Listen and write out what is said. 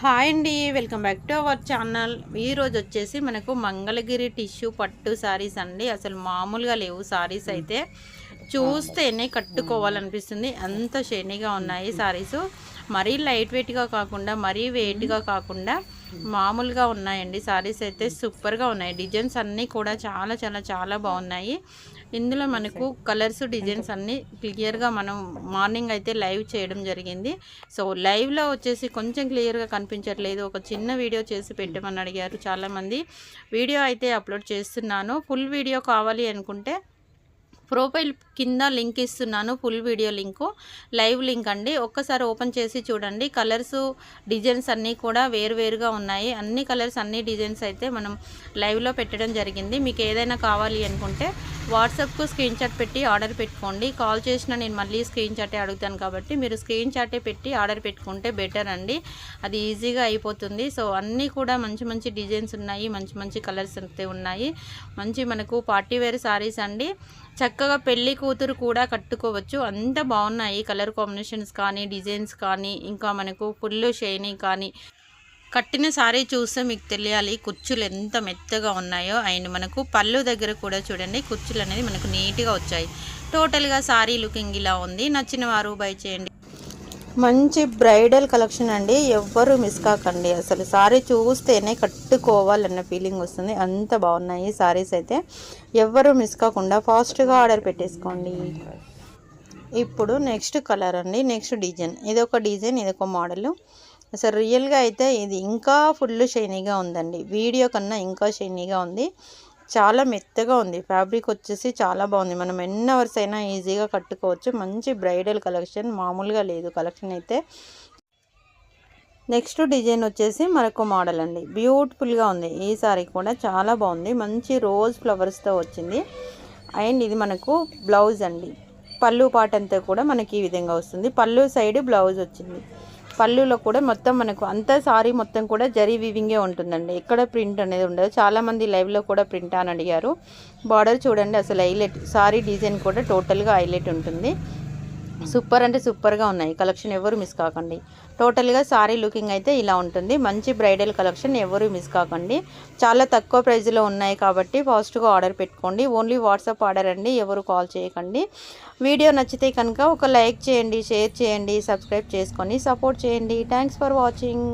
Hi అండి welcome back to our channel. ఈరోజు వచ్చేసి మనకు మంగళగిరి టిష్యూ పట్టు సారీస్ అండి. అసలు మామూలుగా లేవు సారీస్ అయితే. చూస్తేనే కట్టుకోవాలనిపిస్తుంది. అంత షైనీగా ఉన్నాయి సారీస్. మరీ లైట్ వెయిట్గా కాకుండా మరీ వెయిట్గా కాకుండా మామూలుగా ఉన్నాయండి. సారీస్ అయితే సూపర్గా ఉన్నాయి. డిజైన్స్ అన్నీ కూడా చాలా చాలా చాలా బాగున్నాయి. ఇందులో మనకు కలర్స్ డిజైన్స్ అన్నీ క్లియర్గా మనం మార్నింగ్ అయితే లైవ్ చేయడం జరిగింది. సో లైవ్లో వచ్చేసి కొంచెం క్లియర్గా కనిపించట్లేదు. ఒక చిన్న వీడియో చేసి పెట్టమని అడిగారు చాలామంది. వీడియో అయితే అప్లోడ్ చేస్తున్నాను. ఫుల్ వీడియో కావాలి అనుకుంటే ప్రొఫైల్ కింద లింక్ ఇస్తున్నాను full video link live link అండి. ఒక్కసారి ఓపెన్ చేసి చూడండి. కలర్స్ డిజైన్స్ అన్నీ కూడా వేరువేరుగా ఉన్నాయి. అన్ని కలర్స్ అన్ని డిజైన్స్ అయితే మనం లైవ్లో పెట్టడం జరిగింది. మీకు ఏదైనా కావాలి అనుకుంటే వాట్సాప్కు స్క్రీన్ షాట్ పెట్టి ఆర్డర్ పెట్టుకోండి. కాల్ చేసిన నేను మళ్ళీ స్క్రీన్ షాటే అడుగుతాను కాబట్టి మీరు స్క్రీన్ షాటే పెట్టి ఆర్డర్ పెట్టుకుంటే బెటర్ అండి. అది ఈజీగా అయిపోతుంది. సో అన్నీ కూడా మంచి మంచి డిజైన్స్ ఉన్నాయి. మంచి మంచి కలర్స్ అయితే ఉన్నాయి. మంచి మనకు పార్టీ వేర్ సారీస్ అండి. చక్కగా పెళ్ళి కూతురు కూడా కట్టుకోవచ్చు. అంత బాగున్నాయి కలర్ కాంబినేషన్స్ కానీ డిజైన్స్ కానీ ఇంకా మనకు ఫుల్ షైనీ కానీ. కట్టిన సారీ చూస్తే మీకు తెలియాలి కుచ్చులు ఎంత మెత్తగా ఉన్నాయో. అండ్ మనకు పళ్ళు దగ్గర కూడా చూడండి కుచ్చులు అనేది మనకు నీట్గా వచ్చాయి. టోటల్గా సారీ లుకింగ్ ఇలా ఉంది. నచ్చిన వారు బై చేయండి. మంచి బ్రైడల్ కలెక్షన్ అండి. ఎవ్వరు మిస్ కాకండి. అసలు సారీ చూస్తేనే కట్టుకోవాలన్న ఫీలింగ్ వస్తుంది. అంత బాగున్నాయి సారీస్ అయితే. ఎవ్వరు మిస్ కాకుండా ఫాస్ట్గా ఆర్డర్ పెట్టేసుకోండి. ఇప్పుడు నెక్స్ట్ కలర్ అండి. నెక్స్ట్ డిజైన్ ఇది ఒక డిజైన్ ఇది ఒక మోడల్ అసలు రియల్గా అయితే ఇది ఇంకా ఫుల్ షైనీగా ఉందండి. వీడియో కన్నా ఇంకా షైనీగా ఉంది. చాలా మెత్తగా ఉంది. ఫ్యాబ్రిక్ వచ్చేసి చాలా బాగుంది. మనం ఎన్ని అవర్స్ అయినా ఈజీగా కట్టుకోవచ్చు. మంచి బ్రైడల్ కలెక్షన్. మామూలుగా లేదు. కలెక్షన్ అయితే నెక్స్ట్ డిజైన్ వచ్చేసి మరొక మోడల్ అండి. బ్యూటిఫుల్గా ఉంది. ఈ సారీ కూడా చాలా బాగుంది. మంచి రోజ్ ఫ్లవర్స్తో వచ్చింది. అండ్ ఇది మనకు బ్లౌజ్ అండి. పళ్ళు పాట అంతా కూడా మనకి ఈ విధంగా వస్తుంది. పళ్ళు సైడ్ బ్లౌజ్ వచ్చింది. పళ్ళులో కూడా మొత్తం మనకు అంతా సారీ మొత్తం కూడా జరీ వివింగే ఉంటుందండి. ఎక్కడ ప్రింట్ అనేది ఉండదు. చాలామంది లైవ్లో కూడా ప్రింట్ అని అడిగారు. బార్డర్ చూడండి అసలు హైలైట్ సారీ డిజైన్ కూడా టోటల్గా హైలైట్ ఉంటుంది. సూపర్ అంటే సూపర్గా ఉన్నాయి. కలెక్షన్ ఎవరు మిస్ కాకండి. టోటల్గా సారీ లుకింగ్ అయితే ఇలా ఉంటుంది. మంచి బ్రైడల్ కలెక్షన్ ఎవరు మిస్ కాకండి. చాలా తక్కువ ప్రైజ్లో ఉన్నాయి కాబట్టి ఫాస్ట్గా ఆర్డర్ పెట్టుకోండి. ఓన్లీ వాట్సాప్ ఆర్డర్ అండి. ఎవరు కాల్ చేయకండి. వీడియో నచ్చితే కనుక ఒక లైక్ చేయండి షేర్ చేయండి సబ్స్క్రైబ్ చేసుకొని సపోర్ట్ చేయండి. Thanks for watching.